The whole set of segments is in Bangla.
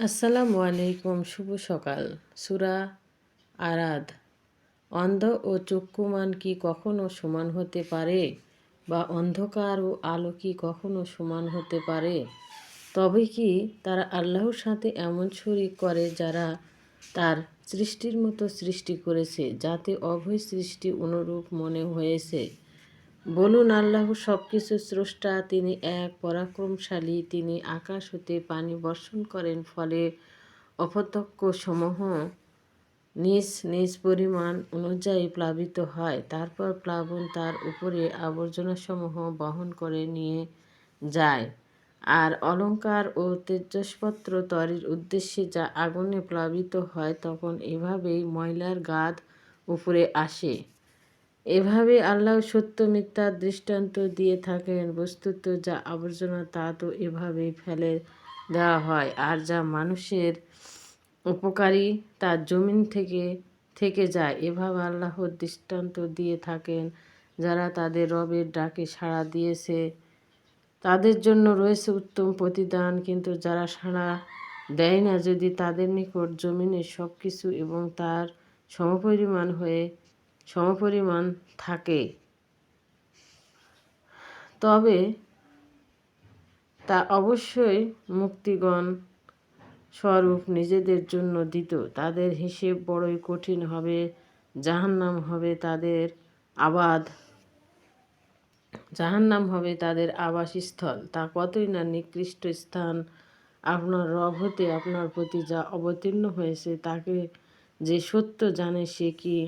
আসসালামু আলাইকুম, শুভ সকাল। সুরা আরাদ। অন্ধ ও চক্ষুমান কি কখনো সমান হতে পারে? বা অন্ধকার ও আলো কি কখনো সমান হতে পারে? তবে কি তারা আল্লাহর সাথে এমন শরিক করে যারা তার সৃষ্টির মতো সৃষ্টি করেছে, যাতে অভয় সৃষ্টি অনুরূপ মনে হয়েছে? বলুন, আল্লাহ সব কিছু স্রষ্টা, তিনি এক, পরাক্রমশালী, তিনি আকাশ হতে পানি বর্ষণ করেন, ফলে অপত্যক্ষ সমূহ নিজ নিজ পরিমাণ অনুযায়ী প্লাবিত হয়। তারপর প্লাবন তার উপরে আবর্জনাসমূহ বহন করে নিয়ে যায়। আর অলঙ্কার ও তেজস্পত্র তরির উদ্দেশ্যে যা আগুনে প্লাবিত হয়, তখন এভাবেই ময়লার গাদ উপরে আসে। এভাবে আল্লাহ সত্য মিথ্যার দৃষ্টান্ত দিয়ে থাকেন। বস্তুত যা আবর্জনা, তা তো এভাবেই ফেলে দেওয়া হয়। আর যা মানুষের উপকারী, তা জমিন থেকে থেকে যায়। এভাবে আল্লাহর দৃষ্টান্ত দিয়ে থাকেন। যারা তাদের রবের ডাকে সাড়া দিয়েছে, তাদের জন্য রয়েছে উত্তম প্রতিদান। কিন্তু যারা সাড়া দেয় না, যদি তাদের নিকট জমিনের সব কিছু এবং তার সমপরিমাণ হয়ে সমপরিমাণ থাকে। তবে তা অবশ্যই মুক্তিগণ স্বরূপ নিজেদের জন্য দিত। তাদের হিসেব বড়ই কঠিন হবে, জাহান্নাম হবে তাদের আবাদ। জাহান্নাম হবে তাদের আবাসস্থল। তা কতই না নিকৃষ্ট স্থান। আপনার রব হতে আপনার প্রতি যা অবতীর্ণ হয়েছে, তাকে যে সত্য জানে সে কি?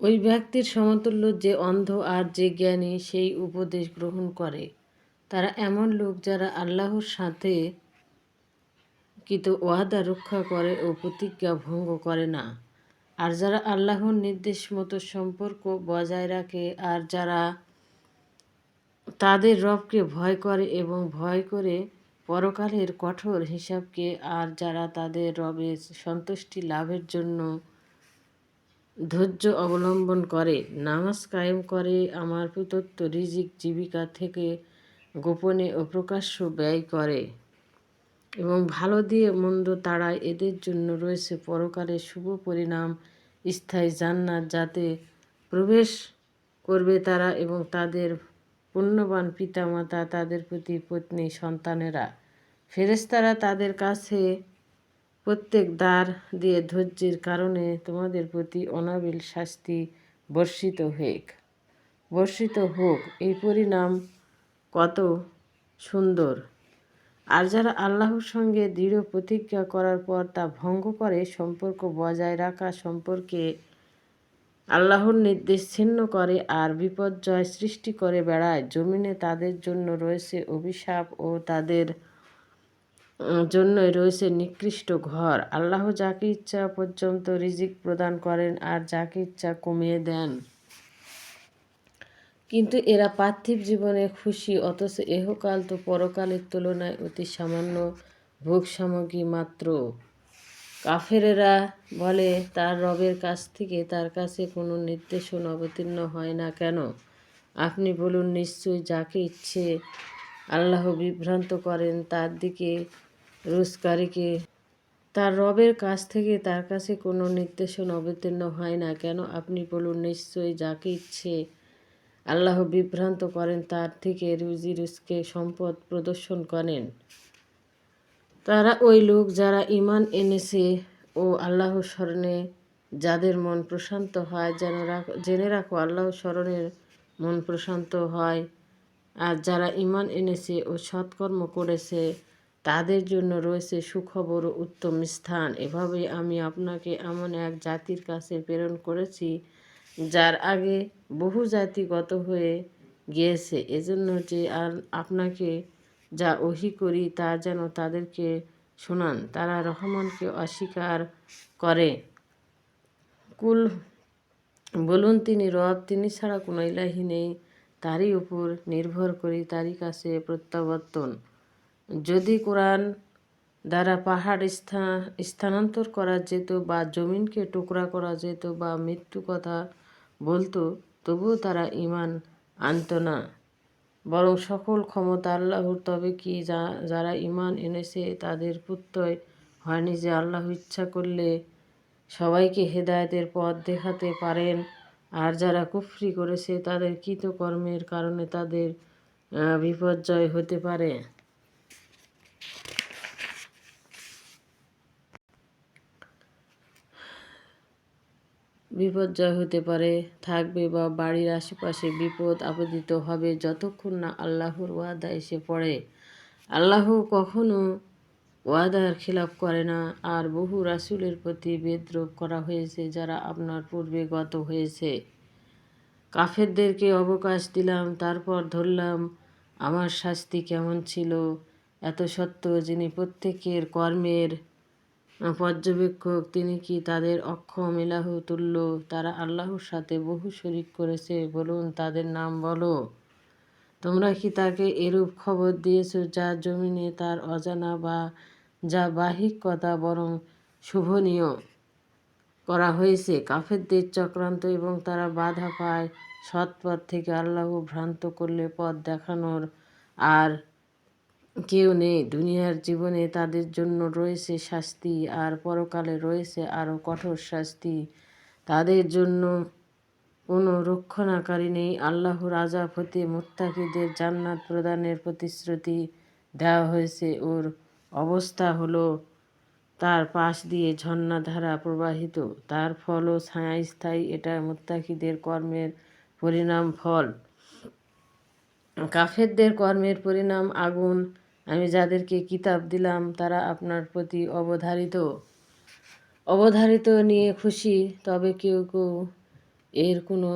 ওই ব্যক্তির সমতুল্য যে অন্ধ আর যে জ্ঞানী সেই উপদেশ গ্রহণ করে। তারা এমন লোক যারা আল্লাহর সাথে কিন্তু ওয়াদা রক্ষা করে ও প্রতিজ্ঞা ভঙ্গ করে না। আর যারা আল্লাহর নির্দেশ মতো সম্পর্ক বজায় রাখে আর যারা তাদের রবকে ভয় করে এবং ভয় করে পরকালের কঠোর হিসাবকে আর যারা তাদের রবের সন্তুষ্টি লাভের জন্য ধৈর্য অবলম্বন করে, নামাজ কায়েম করে আমার প্রদত্ত রিজিক জীবিকা থেকে গোপনে ও প্রকাশ্য ব্যয় করে এবং ভালো দিয়ে মন্দ তাড়ায় এদের জন্য রয়েছে পরকালের শুভ পরিণাম, স্থায়ী জান্নাত যাতে প্রবেশ করবে তারা এবং তাদের পুণ্যবান পিতামাতা তাদের প্রতি পত্নী, সন্তানেরা। ফেরেস্তারা তাদের কাছে প্রত্যেক দ্বার দিয়ে ধৈর্যের কারণে তোমাদের প্রতি অনাবিল শাস্তি বর্ষিত হোক। বর্ষিত হোক, এই পরিণাম কত সুন্দর। আর যারা আল্লাহর সঙ্গে দৃঢ় প্রতিজ্ঞা করার পর তা ভঙ্গ করে, সম্পর্ক বজায় রাখা সম্পর্কে আল্লাহর নির্দেশ ছিন্ন করে আর বিপর্যয় সৃষ্টি করে বেড়ায়। জমিনে তাদের জন্য রয়েছে অভিশাপ ও তাদের জন্যই রয়েছে নিকৃষ্ট ঘর। আল্লাহ যাকে ইচ্ছা পর্যন্ত রিজিক প্রদান করেন আর যাকে ইচ্ছা কমিয়ে দেন। কিন্তু এরা পার্থিব জীবনে খুশি, অথচ এহকাল তো পরকালের তুলনায় অতি সামান্য ভোগ সামগ্রী মাত্র। কাফেরেরা বলে, তার রবের কাছ থেকে তার কাছে কোনো নির্দেশন অবতীর্ণ হয় না কেন? আপনি বলুন নিশ্চয়ই যাকে ইচ্ছে আল্লাহ বিভ্রান্ত করেন, তার দিকে রোজকারীকে তার রবের কাছ থেকে তার কাছে কোনো নির্দেশন অবতীর্ণ হয় না কেন? আপনি বলুন নিশ্চয়ই যাকে ইচ্ছে আল্লাহ বিভ্রান্ত করেন, তার থেকে রুজি রুজকে সম্পদ প্রদর্শন করেন। তারা ওই লোক যারা ইমান এনেছে ও আল্লাহ স্মরণে যাদের মন প্রশান্ত হয়, যেন জেনে রাখো আল্লাহ স্মরণের মন প্রশান্ত হয়। আর যারা ইমান এনেছে ও সৎকর্ম করেছে, তাদের জন্য রয়েছে সুখবর ও উত্তম স্থান। এভাবে আমি আপনাকে এমন এক জাতির কাছে প্রেরণ করেছি, যার আগে বহু জাতি গত হয়ে গিয়েছে। এজন্য যে আর আপনাকে যা ওহি করি, তা যেন তাদেরকে শোনান। তারা রহমানকে অস্বীকার করে। কুল, বলুন তিনি রব, তিনি ছাড়া কোনো ইলাহি নেই। তারই উপর নির্ভর করি, তারই কাছে প্রত্যাবর্তন। যদি কোরআন দ্বারা পাহাড় স্থানান্তর করা যেত বা জমিনকে টুকরা করা যেত বা মৃত্যু কথা বলতো, তবুও তারা ইমান আনত না। বরং সকল ক্ষমতা আল্লাহর। তবে কি যারা ইমান এনেছে তাদের প্রত্যয় হয়নি যে আল্লাহ ইচ্ছা করলে সবাইকে হেদায়তের পথ দেখাতে পারেন। আর যারা কুফরি করেছে তাদের কৃতকর্মের কারণে তাদের বিপর্যয় হতে পারে। বিপর্যয় হতে পারে, থাকবে বা বাড়ির আশেপাশে বিপদ আপদিত হবে যতক্ষণ না আল্লাহর ওয়াদা এসে পড়ে। আল্লাহ কখনো ওয়াদার খিলাফ করে না, আর বহু রাসুলের প্রতি বিদ্রোপ করা হয়েছে যারা আপনার পূর্বে গত হয়েছে। কাফেরদেরকে অবকাশ দিলাম, তারপর ধরলাম, আমার শাস্তি কেমন ছিল? এত সত্য যিনি প্রত্যেকের কর্মের পর্যবেক্ষক, তিনি কি তাদের অক্ষম এলাহ তুল্য? তারা আল্লাহর সাথে বহু শরিক করেছে, বলুন তাদের নাম বলো। তোমরা কি তাকে এরূপ খবর দিয়েছ যা জমিনে তার অজানা বা যা বাহিক কথা বরং শুভনীয়? করা হয়েছে, কাফেরদের চক্রান্ত এবং তারা বাধা পায় সৎ পথ থেকে আল্লাহ ভ্রান্ত করলে পথ দেখানোর। আর কেউ নেই। দুনিয়ার জীবনে তাদের জন্য রয়েছে শাস্তি আর পরকালে রয়েছে আরও কঠোর শাস্তি। তাদের জন্য কোনো রক্ষণাকারী নেই। আল্লাহর আজাব হতে মুত্তাকিদের জান্নাত প্রদানের প্রতিশ্রুতি দেওয়া হয়েছে। ওর অবস্থা হলো, তার পাশ দিয়ে ঝর্ণাধারা প্রবাহিত। তার ফল ও ছায়া স্থায়ী, এটা মুত্তাকিদের কর্মের পরিণাম ফল। কাফেরদের কর্মের পরিণাম আগুন আমি যাদেরকে কিতাব দিলাম, তারা আপনার প্রতি অবধারিত। অবধারিত নিয়ে খুশি, তবে কেউ কেউ এর কোনো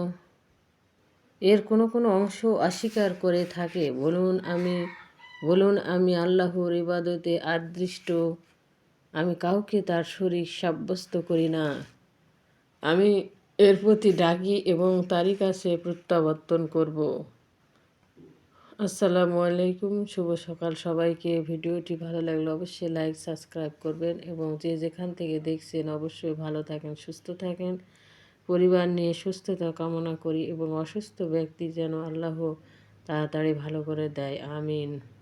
এর কোনো কোনো অংশ অস্বীকার করে থাকে। বলুন আমি বলুন আমি আল্লাহর ইবাদতে আদৃষ্ট, আমি কাউকে তার শরীর সাব্যস্ত করি না। আমি এর প্রতি ডাকি এবং তারই কাছে প্রত্যাবর্তন করব। আসসালামু আলাইকুম, শুভ সকাল। সবাইকে ভিডিওটি ভালো লাগলে অবশ্যই লাইক, সাবস্ক্রাইব করবেন এবং যে যেখান থেকে দেখছেন অবশ্যই ভালো থাকেন, সুস্থ থাকেন। পরিবার নিয়ে সুস্থতা কামনা করি এবং অসুস্থ ব্যক্তি যেন আল্লাহ তাড়াতাড়ি ভালো করে দেয়। আমিন।